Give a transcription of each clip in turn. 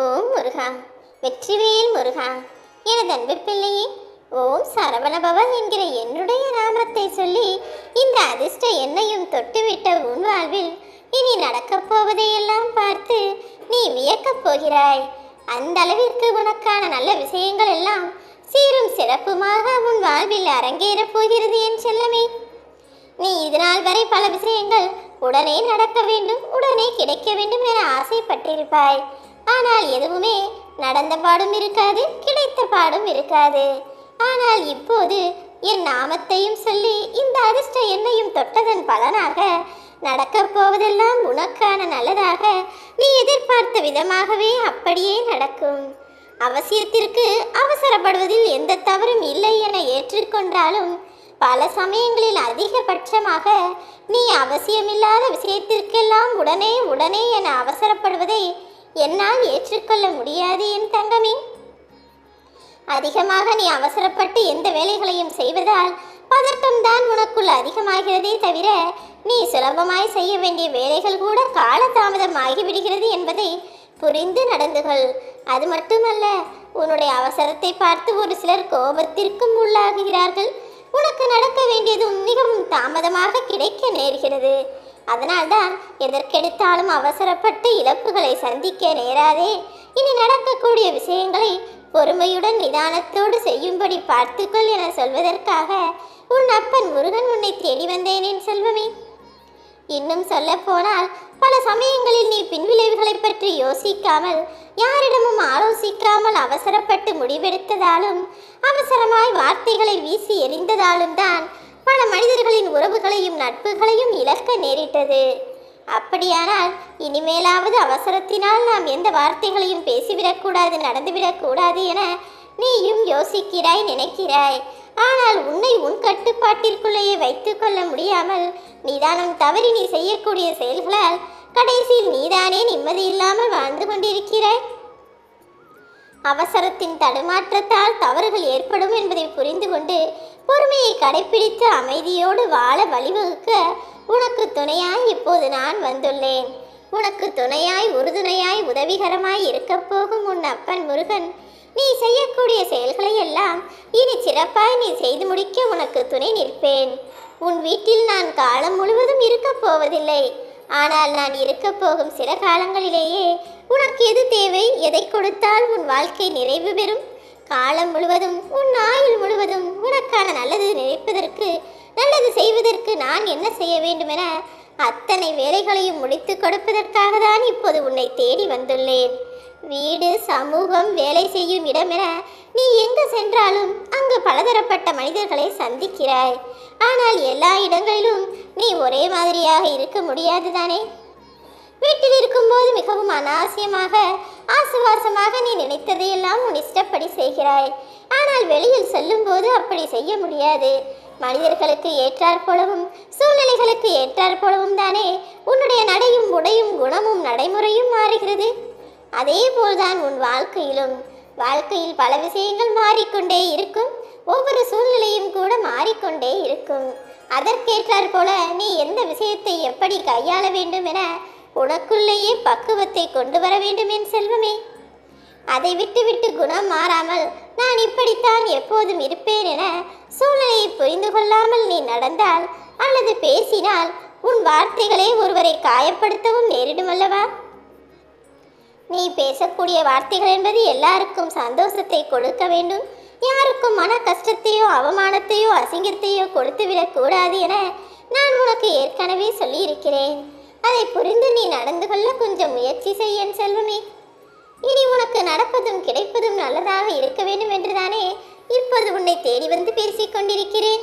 ஓம் முருகா. வெற்றிவேல் முருகா. எனது அன்பு பிள்ளையே ஓம் சரவணபவ என்கிற என்னுடைய நாமத்தை சொல்லி இந்த அதிர்ஷ்ட எண்ணையும் தொட்டுவிட்ட உன் வாழ்வில் இனி நடக்கப் போவதையெல்லாம் பார்த்து நீ வியக்கப் போகிறாய். அந்த அளவிற்கு உனக்கான நல்ல விஷயங்கள் எல்லாம் சீரும் சிறப்புமாக உன் வாழ்வில் அரங்கேறப் போகிறது என் செல்லமே. நீ இதனால் வரை பல விஷயங்கள் உடனே நடக்க வேண்டும் உடனே கிடைக்க வேண்டும் என ஆசைப்பட்டிருப்பாய். ஆனால் எதுவுமே நடந்த பாடும் இருக்காது கிடைத்த பாடும் இருக்காது. ஆனால் இப்போது என் நாமத்தையும் சொல்லி இந்த அதிர்ஷ்ட எண்ணையும் தொட்டதன் பலனாக நடக்கப் போவதெல்லாம் உனக்கான நல்லதாக நீ எதிர்பார்த்த விதமாகவே அப்படியே நடக்கும். அவசியத்திற்கு அவசரப்படுவதில் எந்த தவறும் இல்லை என ஏற்றுக்கொண்டாலும் பல சமயங்களில் அதிகபட்சமாக நீ அவசியமில்லாத விஷயத்திற்கெல்லாம் உடனே உடனே என அவசரப்படுவதை என்னால் ஏற்றுக்கொள்ள முடியாது என் தங்கமே. அதிகமாக நீ அவசரப்பட்டு எந்த வேலைகளையும் செய்வதால் பதட்டம்தான் உனக்குள் அதிகமாகிறதே தவிர நீ சுலபமாய் செய்ய வேண்டிய வேலைகள் கூட காலதாமதம் ஆகிவிடுகிறது என்பதை புரிந்து நடந்துகள். அது மட்டுமல்ல உன்னுடைய அவசரத்தை பார்த்து ஒரு சிலர் கோபத்திற்கும் உள்ளாகுகிறார்கள். உனக்கு நடக்க வேண்டியதும் மிகவும் தாமதமாக கிடைக்க நேர்கிறது. அதனால்தான் எதற்கெடுத்தாலும் அவசரப்பட்டு இழப்புகளை சந்திக்க நேராதே. இனி நடக்கக்கூடிய விஷயங்களை பொறுமையுடன் நிதானத்தோடு செய்யும்படி பார்த்துக்கொள் என சொல்வதற்காக உன் அப்பன் முருகன் உன்னை தேடி வந்தேனேன் செல்வமே. இன்னும் சொல்ல போனால் பல சமயங்களில் நீ பின்விளைவுகளை பற்றி யோசிக்காமல் யாரிடமும் ஆலோசிக்காமல் அவசரப்பட்டு முடிவெடுத்ததாலும் அவசரமாய் வார்த்தைகளை வீசி எறிந்ததாலும் தான் பல மனிதர்களின் உறவுகளையும் நட்புகளையும் இழக்க நேரிட்டது. அப்படியானால் இனிமேலாவது அவசரத்தினால் நாம் எந்த வார்த்தைகளையும் பேசிவிடக்கூடாது நடந்துவிடக்கூடாது என நீயும் யோசிக்கிறாய் நினைக்கிறாய். ஆனால் உன்னை உன் கட்டுப்பாட்டிற்குள்ளேயே வைத்துக்கொள்ள முடியாமல் நிதானம் தவறி நீ செய்யக்கூடிய செயல்களால் கடைசியில் நீதானே நிம்மதி இல்லாமல் வாழ்ந்து கொண்டிருக்கிறாய். அவசரத்தின் தடுமாற்றத்தால் தவறுகள் ஏற்படும் என்பதை புரிந்து கொண்டு பொறுமையை கடைபிடித்து அமைதியோடு வாழ வழிவகுக்க உனக்கு துணையாய் இப்போது நான் வந்துள்ளேன். உனக்கு துணையாய் உறுதுணையாய் உதவிகரமாய் இருக்கப் போகும் உன் அப்பன் முருகன். நீ செய்யக்கூடிய செயல்களை எல்லாம் இனி சிறப்பாய் நீ செய்து முடிக்க உனக்கு துணை நிற்பேன். உன் வீட்டில் நான் காலம் முழுவதும் இருக்கப் போவதில்லை. ஆனால் நான் இருக்கப் போகும் சில காலங்களிலேயே உனக்கு எது தேவை? எதை கொடுத்தால் உன் வாழ்க்கை நிறைவு பெறும்? காலம் முழுவதும் உன் ஆயுள் முழுவதும் உனக்கான நல்லது நினைப்பதற்கு நல்லது செய்வதற்கு நான் என்ன செய்ய வேண்டுமென அத்தனை வேலைகளையும் முடித்து கொடுப்பதற்காக தான் இப்போது உன்னை தேடி வந்துள்ளேன். வீடு சமூகம் வேலை செய்யும் இடமென நீ எங்கு சென்றாலும் அங்கு பலதரப்பட்ட மனிதர்களை சந்திக்கிறாய். ஆனால் எல்லா இடங்களிலும் நீ ஒரே மாதிரியாக இருக்க முடியாது தானே? வீட்டில் இருக்கும்போது மிகவும் அனாவசியமாக ஆசுவாசமாக நீ நினைத்ததையெல்லாம் உன் இஷ்டப்படி செய்கிறாய். ஆனால் வெளியில் செல்லும்போது அப்படி செய்ய முடியாது. மனிதர்களுக்கு ஏற்றாற் போலவும் சூழ்நிலைகளுக்கு ஏற்றாற் போலவும் தானே உன்னுடைய நடையும் உடையும் குணமும் நடைமுறையும் மாறுகிறது. அதே போல்தான் உன் வாழ்க்கையிலும். வாழ்க்கையில் பல விஷயங்கள் மாறிக்கொண்டே இருக்கும். ஒவ்வொரு சூழ்நிலையும் கூட மாறிக்கொண்டே இருக்கும். அதற்கேற்றாற் போல நீ எந்த விஷயத்தை எப்படி கையாள வேண்டும் என உனக்குள்ளேயே பக்குவத்தை கொண்டு வர வேண்டும் என் செல்வமே. அதை விட்டுவிட்டு குணம் மாறாமல் நான் இப்படித்தான் எப்போதும் இருப்பேன் என சூழ்நிலையை புரிந்து கொள்ளாமல் நீ நடந்தால் அல்லது பேசினால் உன் வார்த்தைகளே ஒருவரை காயப்படுத்தவும் நேரிடும் அல்லவா? நீ பேசக்கூடிய வார்த்தைகள் என்பது எல்லாருக்கும் சந்தோஷத்தை கொடுக்க வேண்டும். யாருக்கும் மன கஷ்டத்தையோ அவமானத்தையோ அசிங்கத்தையோ கொடுத்துவிடக் கூடாது என நான் உனக்கு ஏற்கனவே சொல்லியிருக்கிறேன். அதை புரிந்து நீ நடந்து கொள்ள கொஞ்சம் முயற்சி செய்ய என் செல்வமே. இனி உனக்கு நடப்பதும் கிடைப்பதும் நல்லதாக இருக்க வேண்டும் என்றுதானே இப்போது உன்னை தேடி வந்து பேசிக் கொண்டிருக்கிறேன்.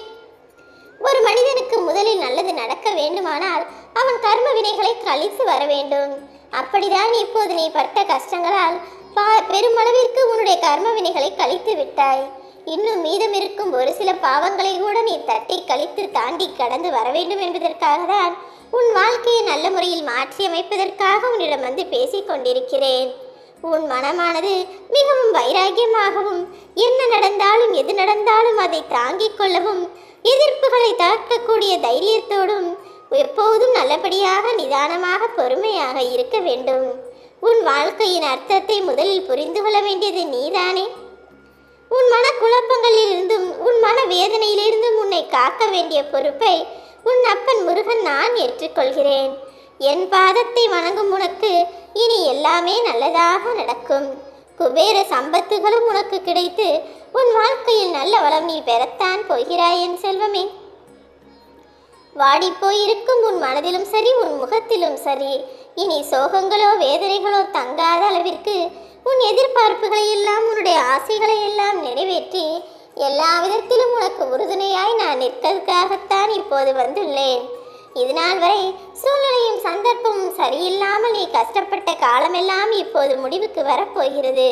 ஒரு மனிதனுக்கு முதலில் நல்லது நடக்க வேண்டுமானால் அவன் கர்ம வினைகளை கழித்து வர வேண்டும். அப்படிதான் இப்போது நீ பட்ட கஷ்டங்களால் பா- பெருமளவிற்கு உன்னுடைய கர்ம வினைகளை கழித்து விட்டாய். இன்னும் மீதம் இருக்கும் ஒரு சில பாவங்களை கூட நீ தட்டி கழித்து தாண்டி கடந்து வர வேண்டும் என்பதற்காக தான் உன் வாழ்க்கையை நல்ல முறையில் மாற்றி அமைப்பதற்காக உன்னிடம் வந்து பேசிக் கொண்டிருக்கிறேன். உன் மனமானது மிகவும் வைராகியமாகவும் என்ன நடந்தாலும் எது நடந்தாலும் அதை தாங்கிக் கொள்ளவும் எதிர்ப்புகளை தாக்கக்கூடிய தைரியத்தோடும் எப்போதும் நல்லபடியாக நிதானமாக பொறுமையாக இருக்க வேண்டும். உன் வாழ்க்கையின் அர்த்தத்தை முதலில் புரிந்து கொள்ள வேண்டியது நீதானே? உன் மன குழப்பங்களிலிருந்தும் உன் மன வேதனையிலிருந்தும் உன்னை காக்க வேண்டிய பொறுப்பை உன் அப்பன் முருகன் நான் ஏற்றுக்கொள்கிறேன். என் பாதத்தை வணங்கும் உனக்கு இனி எல்லாமே நல்லதாக நடக்கும். குபேர சம்பத்துகளும் உனக்கு கிடைத்து உன் வாழ்க்கையில் நல்ல வளம் நீ பெறத்தான் போகிறாய் என் செல்வமே. வாடிப்போயிருக்கும் உன் மனதிலும் சரி உன் முகத்திலும் சரி. இனி சோகங்களோ வேதனைகளோ தங்காத அளவிற்கு உன் எதிர்பார்ப்புகளை எல்லாம் உன்னுடைய ஆசைகளை எல்லாம் நிறைவேற்றி எல்லா விதத்திலும் உனக்கு உறுதுணையாய் நான் நிற்கிறதுக்காகத்தான் இப்போது வந்துள்ளேன். இது நாள் வரை சூழ்நிலையும் சந்தர்ப்பமும் சரியில்லாமல் நீ கஷ்டப்பட்ட காலமெல்லாம் இப்போது முடிவுக்கு வரப்போகிறது.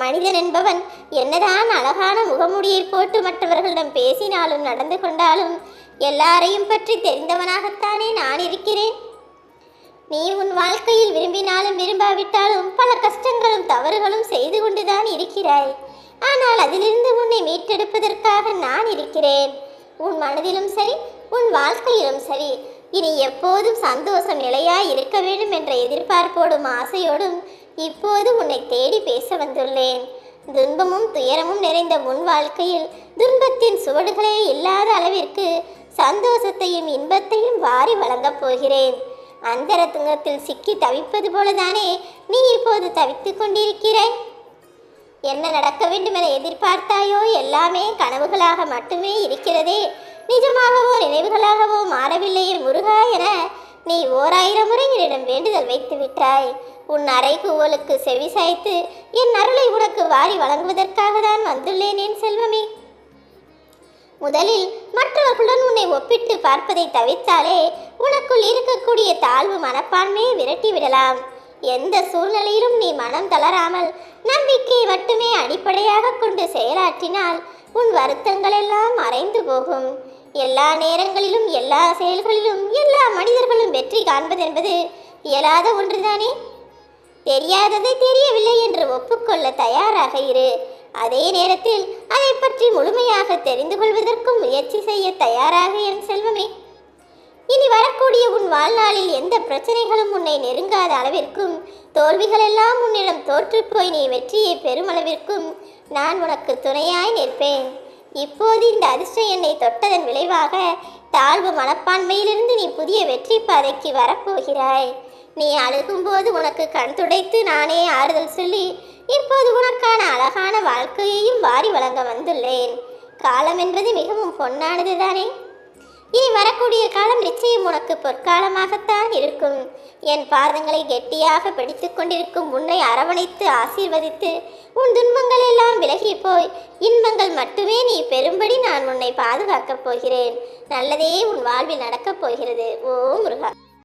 மனிதன் என்பவன் என்னதான் அழகான முகமுடியை போட்டு மற்றவர்களிடம் பேசினாலும் நடந்து கொண்டாலும் எல்லாரையும் பற்றி தெரிந்தவனாகத்தானே நான் இருக்கிறேன்? நீ உன் வாழ்க்கையில் விரும்பினாலும் விரும்பாவிட்டாலும் பல கஷ்டங்களும் தவறுகளும் செய்து கொண்டுதான் இருக்கிறாய். ஆனால் அதிலிருந்து உன்னை மீட்டெடுப்பதற்காக நான் இருக்கிறேன். உன் மனதிலும் சரி உன் வாழ்க்கையிலும் சரி இனி எப்போதும் சந்தோஷம் நிலையாய் இருக்க வேண்டும் என்ற எதிர்பார்ப்போடும் ஆசையோடும் இப்போது உன்னை தேடி பேச வந்துள்ளேன். துன்பமும் துயரமும் நிறைந்த உன் வாழ்க்கையில் துன்பத்தின் சுவடுகளே இல்லாத அளவிற்கு சந்தோஷத்தையும் இன்பத்தையும் வாரி வழங்கப் போகிறேன். அந்தர துங்கத்தில் சிக்கி தவிப்பது போலதானே நீ இப்போது தவித்துக் கொண்டிருக்கிறாய்? என்ன நடக்க வேண்டும் என எதிர்பார்த்தாயோ? எல்லாமே கனவுகளாக மட்டுமே இருக்கிறதே. நிஜமாகவோ நினைவுகளாகவோ மாறவில்லையே முருகா என நீ ஓராயிரம் முறை என்னிடம் வேண்டுதல் வைத்து விட்டாய். உன் அறைகூவலுக்கு செவி சாய்த்து என் அருளை உனக்கு வாரி வழங்குவதற்காக தான் வந்துள்ளேன் என் செல்வமே. முதலில் மற்றவர்களுடன் உன்னை ஒப்பிட்டு பார்ப்பதை தவிர்த்தாலே உனக்குள் இருக்கக்கூடிய தாழ்வு மனப்பான்மையை விரட்டி விடலாம். எந்த சூழ்நிலையிலும் நீ மனம் தளராமல் நம்பிக்கையை மட்டுமே அடிப்படையாக கொண்டு செயலாற்றினால் உன் வருத்தங்கள் எல்லாம் மறைந்து போகும். எல்லா நேரங்களிலும் எல்லா செயல்களிலும் எல்லா மனிதர்களும் வெற்றி காண்பதென்பது இயலாத ஒன்றுதானே? தெரியாததை தெரியவில்லை என்று ஒப்புக்கொள்ள தயாராக இரு. அதே நேரத்தில் அதை பற்றி முழுமையாக தெரிந்து கொள்வதற்கும் முயற்சி செய்ய தயாராக என் செல்வமே. இனி வரக்கூடிய உன் வாழ்நாளில் எந்த பிரச்சனைகளும் உன்னை நெருங்காத அளவிற்கும் தோல்விகள் எல்லாம் உன்னிடம் தோற்றுப்போய் நீ வெற்றியை பெருமளவிற்கும் நான் உனக்கு துணையாய் நிற்பேன். இப்போது இந்த அதிர்ஷ்டம் என்னை தொட்டதன் விளைவாக தாழ்வு மனப்பான்மையிலிருந்து நீ புதிய வெற்றி பாதைக்கு வரப்போகிறாய். நீ அழுகும்போது உனக்கு கண் துடைத்து நானே ஆறுதல் சொல்லி இப்போது உனக்கான அழகான வாழ்க்கையையும் வாரி வழங்க வந்துள்ளேன். காலம் என்பது மிகவும் பொன்னானது தானே? இனி வரக்கூடிய காலம் நிச்சயம் உனக்கு பொற்காலமாகத்தான் இருக்கும். என் பாதங்களை கெட்டியாக பிடித்து கொண்டிருக்கும் உன்னை அரவணைத்து ஆசீர்வதித்து உன் துன்பங்கள் எல்லாம் விலகி போய் இன்பங்கள் மட்டுமே நீ பெறும்படி நான் உன்னை பாதுகாக்கப் போகிறேன். நல்லதே உன் வாழ்வில் நடக்கப் போகிறது. ஓ முருகா.